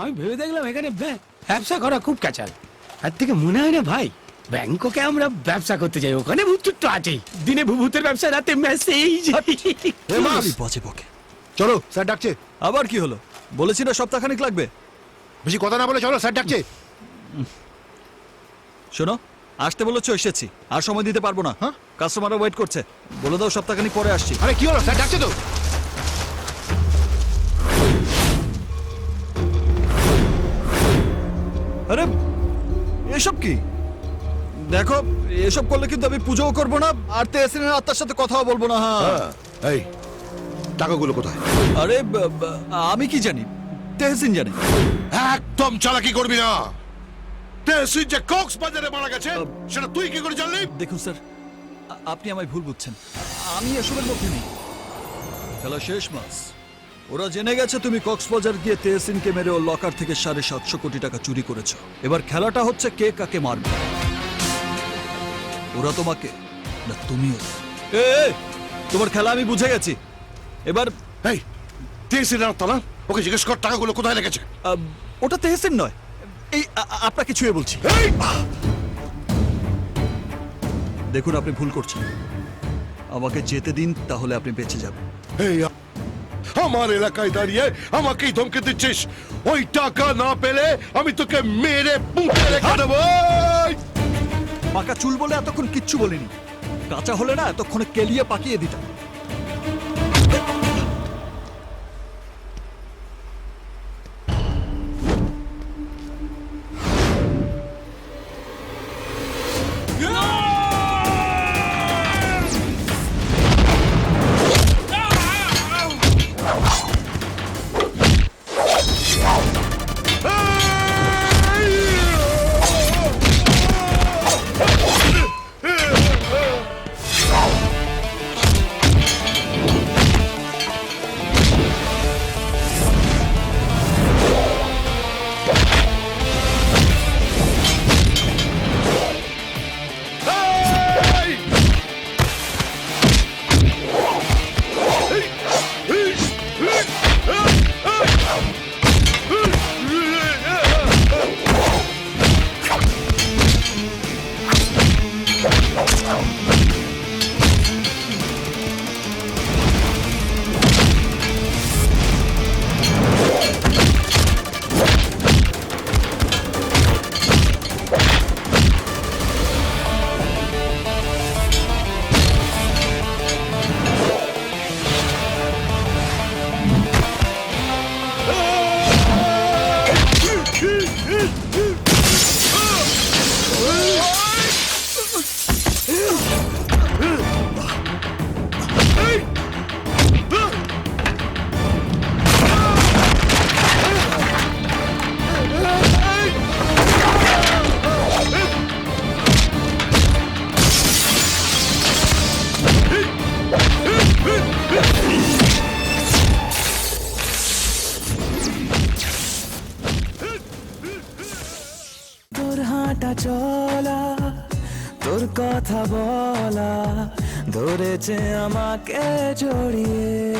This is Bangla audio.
আমি ভেবে দেখলাম এখানে ব্যবসা করা খুব ক্যাচাল। আর থেকে মনে হয় না ভাই ব্যাংককে আমরা ব্যবসা করতে যাই ওখানে ভূত তো আছেই। দিনে ভূতের ব্যবসা রাতে মেসেজ। পচে বকে চলো স্যার ডাকছে। আবার কি হলো? বলেছি না সপ্তাহখানিক লাগবে। বেশি কথা না বলে চলো স্যার ডাকছে। শোনো আসতে বলেছ এসেছি। আর সময় দিতে পারব না। হ্যাঁ? কাস্টমাররা ওয়েট করছে। বলে দাও সপ্তাহখানিক পরে আসছি। আরে কি হলো? স্যার ডাকছে তো। আরে এসব কি? দেখো এসব করলে কিন্তু আমি পুজোও করব না আর তেহসিনের আত্মার সাথে কথাও বলব না হ্যাঁ। এই টাকাগুলো কোথায়? আরে ব- ব- আমি কি জানি? তেহসিন জানে। একদম চালাকি করবি না। তেহসিন যে কক্সবাজারে মারা গেছে সেটা তুই কি করে জানলি? দেখুন স্যার আ- আপনি আমায় ভুল বুঝছেন। আমি এসবের মধ্যে নেই। খেলা শেষ মাস। ওরা জেনে গেছে তুমি কক্সবাজার গিয়ে তেহসিনকে মেরে ও লকার থেকে সাড়ে সাতশো কোটি টাকা চুরি করেছ। এবার খেলাটা হচ্ছে কে কাকে মারবে? ওরা তোমাকে না তুমি ওদের এ, এ, তোমার খেলা আমি বুঝে গেছি। এবার এই তেহসিন আত্মা না ওকে জিজ্ঞেস কর টাকাগুলো কোথায় লেগেছে? আম, ওটা তেহসিন নয়। এই আ- আ- আপনাকে ছুঁয়ে বলছি। এই দেখুন আপনি ভুল করছেন। আমাকে যেতে দিন তাহলে আপনি বেঁচে যাবেন। এই আ- আমার এলাকায় দাঁড়িয়ে আমাকেই ধমকে দিচ্ছিস। ওই টাকা না পেলে আমি তোকে মেরে পুঁতে রেখে দেবো। মাকা পাকা চুল বলে এতক্ষণ কিচ্ছু বলিনি। কাঁচা হলে না এতক্ষণে কেলিয়ে পাকিয়ে দিতাম। চলা তোর কথা বলা ধরেছে আমাকে জড়িয়ে।